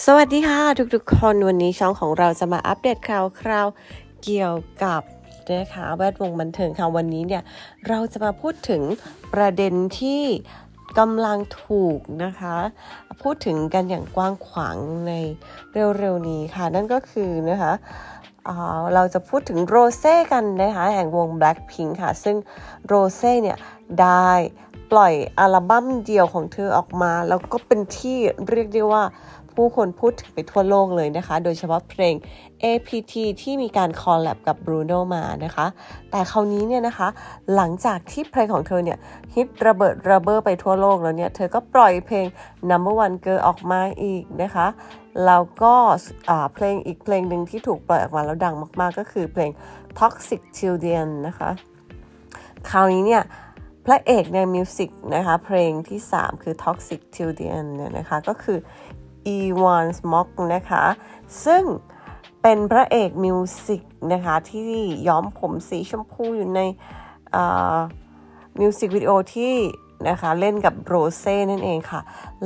สวัสดีค่ะ ทุกๆคนวันนี้ช่องของเราจะมาอัปเดตข่าวคราวเกี่ยวกับนะคะแวดวงบันเทิงค่ะวันนี้เนี่ยเราจะมาพูดถึงประเด็นที่กำลังถูกนะคะ พูดถึงกันอย่างกว้างขวางในเร็วๆนี้ค่ะ นั่นก็คือนะคะเราจะพูดถึงโรเซ่กันนะคะแห่งวง Blackpink ค่ะ ซึ่งโรเซ่เนี่ยได้ปล่อยอัลบั้มเดียวของเธอออกมา แล้วก็เป็นที่เรียกได้ว่า ผู้คนพูดถึงไปทั่วโลกเลยนะคะ โดยเฉพาะเพลง APT ที่มีการคอลแลบกับ Bruno มานะคะ แต่คราวนี้เนี่ยนะคะ หลังจากที่เพลงของเธอเนี่ยฮิตระเบิดระเบ้อไปทั่วโลกแล้วเนี่ย เธอก็ปล่อยเพลง Number One Girl ออกมาอีกนะคะ แล้วก็เพลงอีกเพลงหนึ่งที่ถูกปล่อยออกมาแล้วดังมาก ๆ ก็คือเพลง Toxic Children นะคะ คราวนี้เนี่ยพระเอกในมิวสิกนะคะเพลงที่ 3 คือ Toxic Children เนี่ยนะคะก็คือ e w a n s m o k นะคะ ซึ่งเป็นพระเอกมิวสิกนะคะ ที่ย้อมผมสีชมพูอยู่ในมิวสิกวิดีโอที่นะคะเล่นกับโรเซ่นั่นเองค่ะ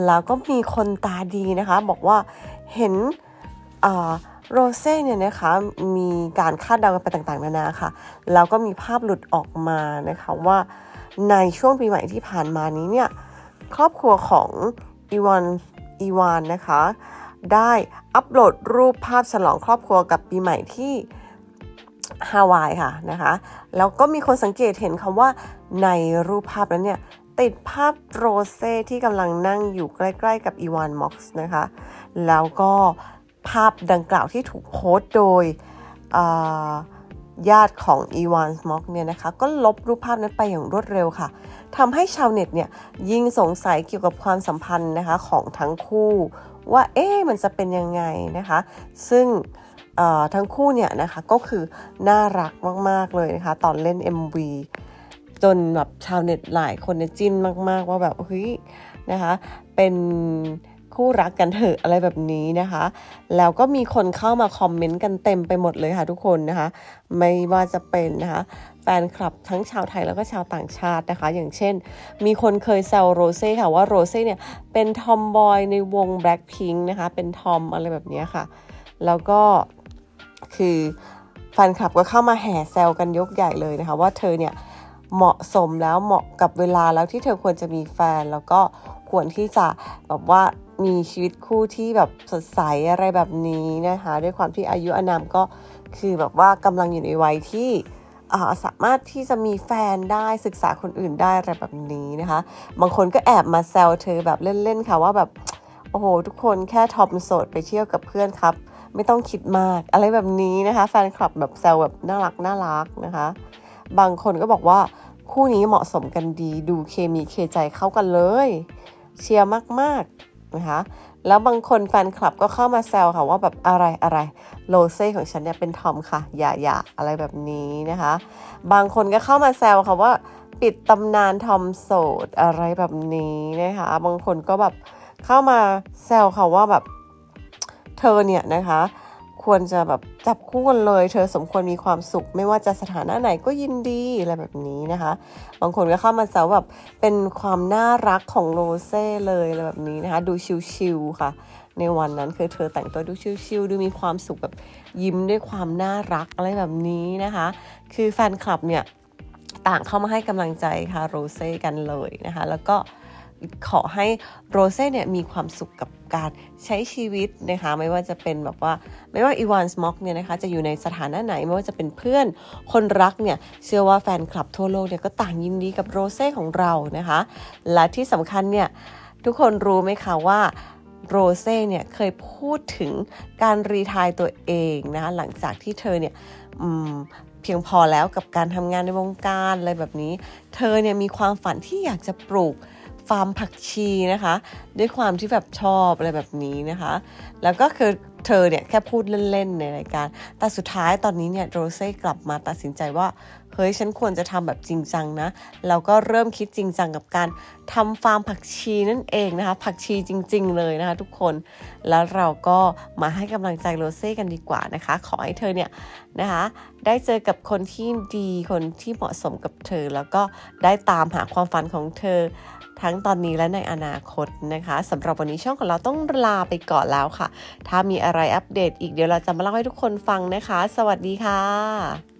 แล้วก็มีคนตาดีนะคะ บอกว่าเห็นโรเซ่เนี่ยนะคะมีการคาดเดากันไปต่างๆนานาค่ะ แล้วก็มีภาพหลุดออกมานะคะว่าในช่วงปีใหม่ที่ผ่านมานี้เนี่ย ครอบครัวของอีวาน อีวานนะคะ ได้อัปโหลดรูปภาพฉลองครอบครัวกับปีใหม่ที่ฮาวายค่ะนะคะ แล้วก็มีคนสังเกตเห็นคำว่าในรูปภาพนั้นเนี่ย ติดภาพโรเซ่ที่กำลังนั่งอยู่ใกล้ ๆ กับอีวานม็อกซ์นะคะ แล้วก็ภาพดังกล่าวที่ถูกโพสต์โดย ญาติของอีวานสม็อกเนี่ยนะคะก็ลบรูปภาพนั้นไปอย่างรวดเร็วค่ะทำให้ชาวเน็ตเนี่ยยิ่งสงสัยเกี่ยวกับความสัมพันธ์นะคะของทั้งคู่ ว่าเอ๊ะมันจะเป็นยังไงนะคะ ซึ่งทั้งคู่เนี่ยนะคะก็คือน่ารักมาก ๆ เลยนะคะ ตอนเล่น MV จนแบบชาวเน็ตหลายคนเนี่ยจิ้นมาก ๆ ว่าแบบเฮ้ยนะคะเป็น คู่รักกันเถอะอะไรแบบนี้นะคะ แล้วก็มีคนเข้ามาคอมเมนต์กันเต็มไปหมดเลยค่ะทุกคนนะคะ ไม่ว่าจะเป็นนะคะแฟนคลับทั้งชาวไทยแล้วก็ชาวต่างชาตินะคะ อย่างเช่น มีคนเคยแซวโรเซ่ค่ะว่าโรเซ่เนี่ยเป็นทอมบอยในวง Blackpink นะคะ เป็นทอมอะไรแบบนี้ค่ะ แล้วก็คือแฟนคลับก็เข้ามาแห่แซวกันยกใหญ่เลยนะคะ ว่าเธอเนี่ยเหมาะสมแล้วเหมาะกับเวลาแล้วที่เธอควรจะมีแฟนแล้วก็ ควรที่จะแบบว่ามีชีวิตคู่ที่แบบสดใสอะไรแบบนี้นะคะ ด้วยความที่อายุอานามก็คือแบบว่ากำลังอยู่ในวัยที่สามารถที่จะมีแฟนได้ศึกษาคนอื่นได้อะไรแบบนี้นะคะ บางคนก็แอบมาแซวเธอแบบเล่นๆค่ะว่าแบบโอ้โหทุกคนแค่ทอมโสดไปเที่ยวกับเพื่อนครับ ไม่ต้องคิดมากอะไรแบบนี้นะคะ แฟนคลับแบบแซวแบบน่ารักน่ารักนะคะ บางคนก็บอกว่าคู่นี้เหมาะสมกันดีดูเคมีเคใจเข้ากันเลย เชียร์มากๆนะคะแล้วบางคนแฟนคลับก็เข้ามาแซวค่ะว่าแบบอะไรอะไรโลเซ่ของฉันเนี่ยเป็นทอมค่ะ อย่าอย่าอะไรแบบนี้นะคะ บางคนก็เข้ามาแซวค่ะว่าปิดตำนานทอมโสดอะไรแบบนี้นะคะ บางคนก็แบบเข้ามาแซวค่ะว่าแบบเธอเนี่ยนะคะ ควรจะแบบจับคู่กันเลย เธอสมควรมีความสุข ไม่ว่าจะสถานะไหนก็ยินดีอะไรแบบนี้นะคะ บางคนก็เข้ามาแซวแบบเป็นความน่ารักของโรเซ่เลยอะไรแบบนี้นะคะ ดูชิลๆค่ะ ในวันนั้นคือเธอแต่งตัวดูชิลๆดูมีความสุขแบบยิ้มด้วยความน่ารักอะไรแบบนี้นะคะ คือแฟนคลับเนี่ยต่างเข้ามาให้กำลังใจค่ะโรเซ่กันเลยนะคะ แล้วก็ ขอให้โรเซ่เนี่ยมีความสุขกับการใช้ชีวิตนะคะไม่ว่าจะเป็นแบบว่าไม่ว่าอีวานสม็อกเนี่ยนะคะจะอยู่ในสถานะไหนไม่ว่าจะเป็นเพื่อนคนรักเนี่ยเชื่อว่าแฟนคลับทั่วโลกเนี่ยก็ต่างยินดีกับโรเซ่ของเรานะคะ และที่สำคัญเนี่ยทุกคนรู้ไหมคะว่าโรเซ่เนี่ยเคยพูดถึงการรีทายตัวเองนะคะหลังจากที่เธอเนี่ยเพียงพอแล้วกับการทำงานในวงการอะไรแบบนี้ เธอเนี่ยมีความฝันที่อยากจะปลูก ฟาร์มผักชีนะคะ ด้วยความที่แบบชอบอะไรแบบนี้นะคะ แล้วก็คือเธอเนี่ยแค่พูดเล่นๆในรายการ แต่สุดท้ายตอนนี้เนี่ยโรเซ่กลับมาตัดสินใจว่า เฮ้ยฉันควรจะทำแบบจริงจังนะ แล้วก็เริ่มคิดจริงจังกับการทำฟาร์มผักชีนั่นเองนะคะ ผักชีจริง ๆ เลยนะคะทุกคน แล้วเราก็มาให้กำลังใจโรเซ่กันดีกว่านะคะ ขอให้เธอเนี่ยนะคะ ได้เจอกับคนที่ดีคนที่เหมาะสมกับเธอ แล้วก็ได้ตามหาความฝันของเธอ ทั้งตอนนี้และในอนาคตนะคะสำหรับวันนี้ช่องของเราต้องลาไปก่อนแล้วค่ะ ถ้ามีอะไรอัปเดตอีกเดี๋ยวเราจะมาเล่าให้ทุกคนฟังนะคะ สวัสดีค่ะ